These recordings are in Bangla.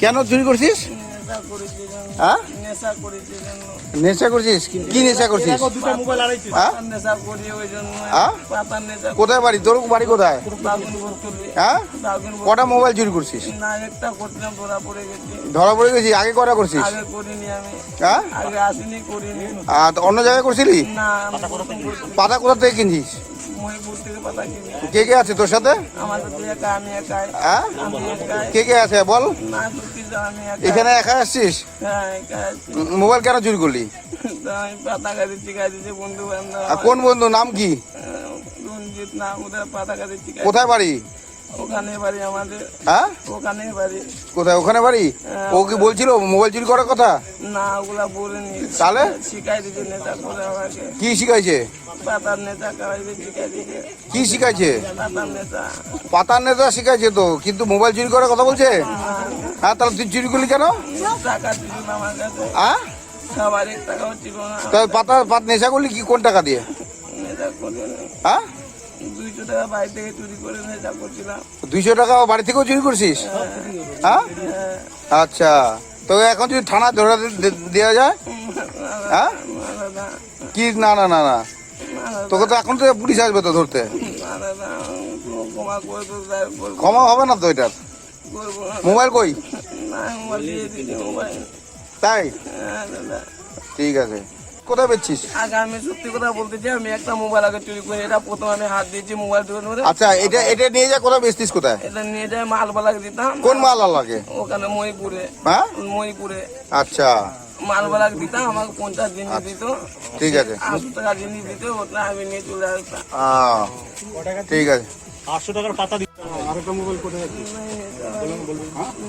কেন চুরি করছিস? হ্যাঁ? নেশা করছিস? কি- নেশা করছিস? হ্যাঁ? হ্যাঁ? কোথায় বাড়ি? তোর বাড়ি কোথায়? হ্যাঁ? কটা মোবাইল চুরি করছিস? না ধরা পড়ে গেছি আগে কটা করছিস? হ্যাঁ? অন্য জায়গায় করছিলি। পাতা কোথা থেকে কিনছিস? কে কে আছে তোর সাথে? হ্যাঁ? কে কে আছে বল। এখানে একা আসছিস? হ্যাঁ মোবাইল কেন চুরি করলি? কোন বন্ধু নাম কি? কোথায় বাড়ি? ওখানে বাড়ি আমাদের। হ্যাঁ? ওখানে বাড়ি। কোথায়? ওখানে বাড়ি? ও কি বলছিল? মোবাইল চুরি করার কথা? না ওগুলা বলেনি। তাহলে? শিখাই নেতা করে আমাকে। কি শিখাইছে? পাতার নেতা শিখাই কি শিখাইছে? পাতার নেতা। পাতার নেতা শিখাইছে তো কিন্তু মোবাইল চুরি করার কথা বলছে? হ্যাঁ। তাহলে তুই চুরি করলি কেন? টাকা দিছিল আমার কাছে। হ্যাঁ? খাবার এক টাকাও ছিল না। তাই পাতা পাত নেশা করলি কি? কোন টাকা দিয়ে? নেতা হ্যাঁ? দুইশো টাকা বাড়ি থেকে চুরি করে নেতা করছিলাম। দুইশো টাকা বাড়ি থেকেও চুরি করছিস? হ্যাঁ। হ্যাঁ? আচ্ছা। তো এখন যদি থানা ধরে দেওয়া যায়? হ্যাঁ? কি না না না না। তোকে তো এখন তো পুলিশ আসবে তো ধরতে। ক্ষমা হবে না তো এটার? মোবাইল কই? তাই? হ্যাঁ ঠিক আছে। কোথায় বেচছিস? আগে আমি সত্যি কথা বলতে চাই আমি একটা মোবাইল আগে চুরি করি এটা প্রথম আমি হাত দিয়েছি মোবাইল ধরে ধরে। আচ্ছা এটা এটা নিয়ে যা কোথায় বেচতিস কোথায়? এটা নিয়ে যায় মালবালাকে দিতাম। কোন মাল লাগে? ওখানে মহিপুরে হ্যাঁ? মহিপুরে আচ্ছা। মালবালাকে দিতাম আমাকে পঞ্চাশ জিনিস দিত। ঠিক আছে। আটশো টাকা জিনিস দিত ওটা আমি নিয়ে চলে আসতাম। ঠিক আছে। আটশো টাকার পাতা দিতে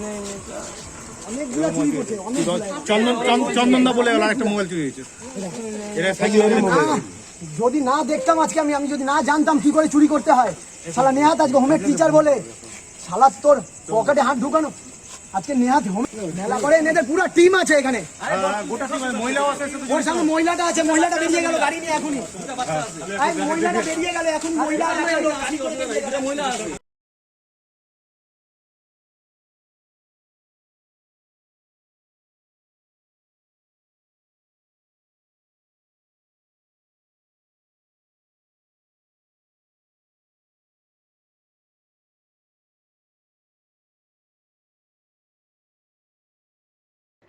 নেই, নেই, স্যার। চন্দন চন্দন- চন্দনদা বলে গেল আরেকটা মোবাইল চুরি হয়েছে। এরা যদি না দেখতাম আজকে আমি আমি যদি না জানতাম কি করে চুরি করতে হয় শালা নেহাত আজকে হোমের টিচার বলে শালা তোর পকেটে হাত ঢুকানো। আজকে নেহাত হোম মেলা করে এদের পুরো টিম আছে এখানে। ওর সামনে মহিলাটা আছে মহিলাটা বেরিয়ে গেল গাড়ি নিয়ে এখনই। মহিলাটা বেরিয়ে গেল এখন মহিলা